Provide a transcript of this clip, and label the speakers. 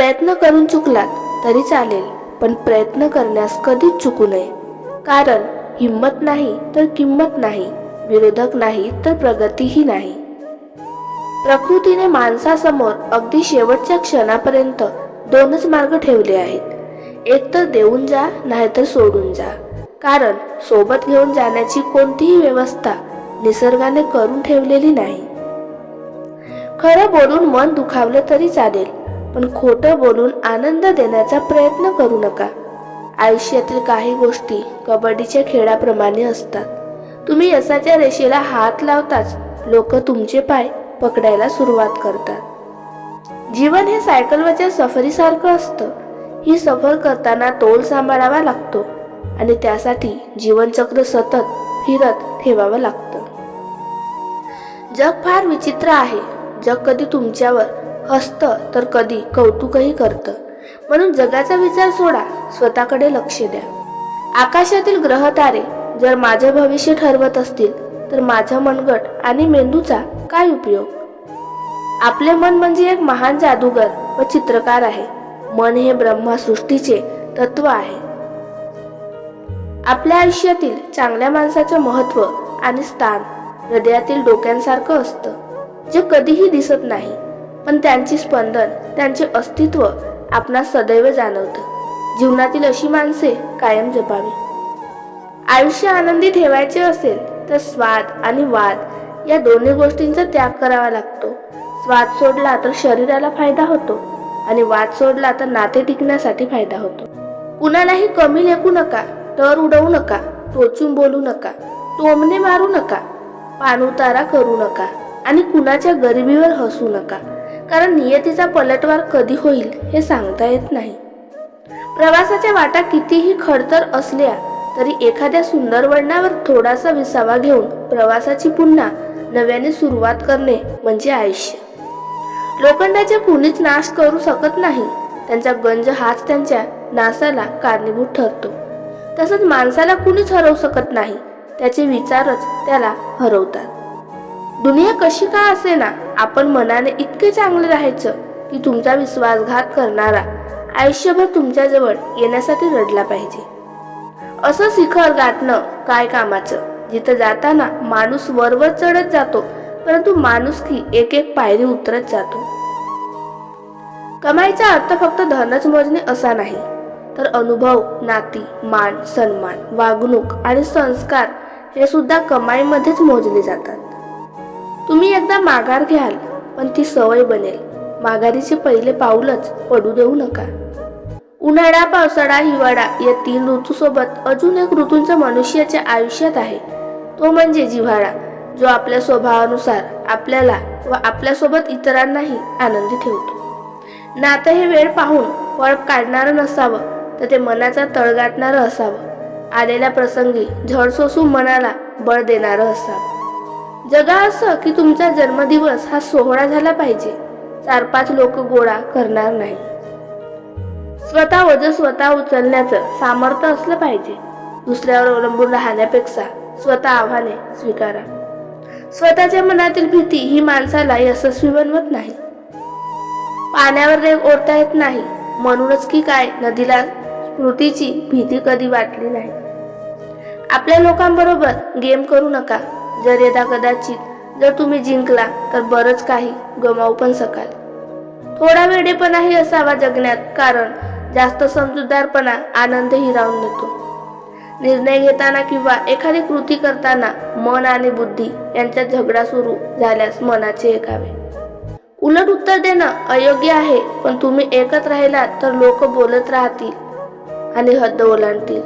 Speaker 1: प्रयत्न करून चुकलात तरी चालेल पण प्रयत्न करण्यास कधीच चुकू नये. कारण हिंमत नाही तर किंमत नाही विरोधक नाही तर प्रगतीही नाही. प्रकृतीने माणसासमोर अगदी शेवटच्या क्षणापर्यंत दोनच मार्ग ठेवले आहेत. एक तर देऊन जा नाहीतर सोडून जा. कारण सोबत घेऊन जाण्याची कोणतीही व्यवस्था निसर्गाने करून ठेवलेली नाही. खरं बोलून मन दुखावलं तरी चालेल पण खोटं बोलून आनंद देण्याचा प्रयत्न करू नका. आयुष्यातील काही गोष्टी कबड्डीच्या खेळाप्रमाणे असतात. तुम्ही यशाच्या रेषेला हात लावताच लोक तुमचे पाय पकडायला सुरुवात करतात. जीवन हे सायकलवरच्या सफरीसारखं असतं. ही सफर करताना तोल सांभाळावा लागतो आणि त्यासाठी जीवनचक्र सतत फिरत ठेवावं लागतं. जग फार विचित्र आहे. जग कधी तुमच्यावर हसतं तर कधी कौतुकही करतं. म्हणून जगाचा विचार सोडा स्वतःकडे लक्ष द्या. आकाशातील ग्रह तारे जर माझे भविष्य ठरवत असतील तर माझा मनगट आणि मेंदूचा काय उपयोग? आपले मन म्हणजे एक महान जादूगर व चित्रकार आहे. मन हे ब्रह्मसृष्टीचे तत्व आहे. आपल्या आयुष्यातील चांगल्या माणसाचे महत्त्व आणि स्थान हृदयातील डोक्यांसारखं असतं जे कधीही दिसत नाही. पण त्यांची स्पंदन त्यांचे अस्तित्व आपणास सदैव जाणवतं. जीवनातील अशी माणसे कायम जपावी. आयुष्य आनंदी ठेवायचे असेल तर स्वाद आणि वाद या दोन्ही गोष्टींचा त्याग करावा लागतो. स्वाद सोडला तर शरीराला फायदा होतो आणि वाद सोडला तर नाते टिकण्यासाठी फायदा होतो. कुणालाही कमी लेखू नका तर उडवू नका टोचून बोलू नका टोमणे मारू नका पाणउतारा करू नका. आणि कुणाच्या गरिबीवर हसू नका. कारण नियतीचा पलटवार कधी होईल हे सांगता येत नाही. प्रवासाच्या वाटा कितीही खडतर असल्या तरी एखाद्या सुंदर वळणावर थोडासा विसावा घेऊन प्रवासाची पुन्हा नव्याने सुरुवात करणे म्हणजे आयुष्य. लोखंडाचे कुणीच नाश करू शकत नाही. त्यांचा गंज हाच त्यांच्या नासाला कारणीभूत ठरतो. तसंच माणसाला कुणीच हरवू शकत नाही. त्याचे विचारच त्याला हरवतात. दुनिया कशी का असे ना आपण मनाने इतके चांगले राहायचं की तुमचा विश्वासघात करणारा आयुष्यभर तुमच्याजवळ येण्यासाठी रडला पाहिजे. असं शिखर गाठणं काय कामाचं? जिथं जाताना माणूस वरवर चढत जातो परंतु माणूस की एक एक पायरी उतरत जातो. कमाईचा अर्थ फक्त धनच मोजणे असा नाही तर अनुभव नाती मान सन्मान वागणूक आणि संस्कार हे सुद्धा कमाईमध्येच मोजले जातात. तुम्ही एकदा माघार घ्याल पण ती सवय बनेल. माघारीचे पहिले पाऊलच पडू देऊ नका. उन्हाळा पावसाळा हिवाळा या तीन ऋतूसोबत अजून एक ऋतूंचा मनुष्याच्या आयुष्यात आहे. तो म्हणजे जिव्हाळा जो आपल्या स्वभावानुसार आपल्याला व आपल्यासोबत इतरांनाही आनंदी ठेवतो. नातं हे वेळ पाहून फळ काढणारं नसावं तर ते मनाचा तळगाठणारं असावं. आलेल्या प्रसंगी झड सोसून मनाला बळ देणारं असावं. जगा असं की तुमचा जन्मदिवस हा सोहळा झाला पाहिजे. चार पाच लोक गोळा करणार नाही. स्वतः वज स्वतः उचलण्याचं सामर्थ्य असलं पाहिजे. दुसऱ्यावर अवलंबून राहण्यापेक्षा स्वतः आव्हाने स्वीकारा. स्वतःच्या मनातील भीती ही माणसाला यशस्वी बनवत नाही. पाण्यावर रेग ओढता येत नाही. म्हणूनच की काय नदीला स्मृतीची भीती कधी वाटली नाही. आपल्या लोकांबरोबर गेम करू नका. जर यदा कदाचित जर तुम्ही जिंकला तर बरंच काही गमावू पण शकाल. थोडा वेडेपणाही असावा जगण्यात कारण जास्त समजूतदारपणा आनंद हिरावून देतो निर्णय घेताना किंवा एखादी कृती करताना मन आणि बुद्धी यांच्यात झगडा सुरू झाल्यास मनाचे ऐकावे. उलट उत्तर देणं अयोग्य आहे पण तुम्ही एकत्र राहिलात तर लोक बोलत राहतील आणि हद्द ओलांडतील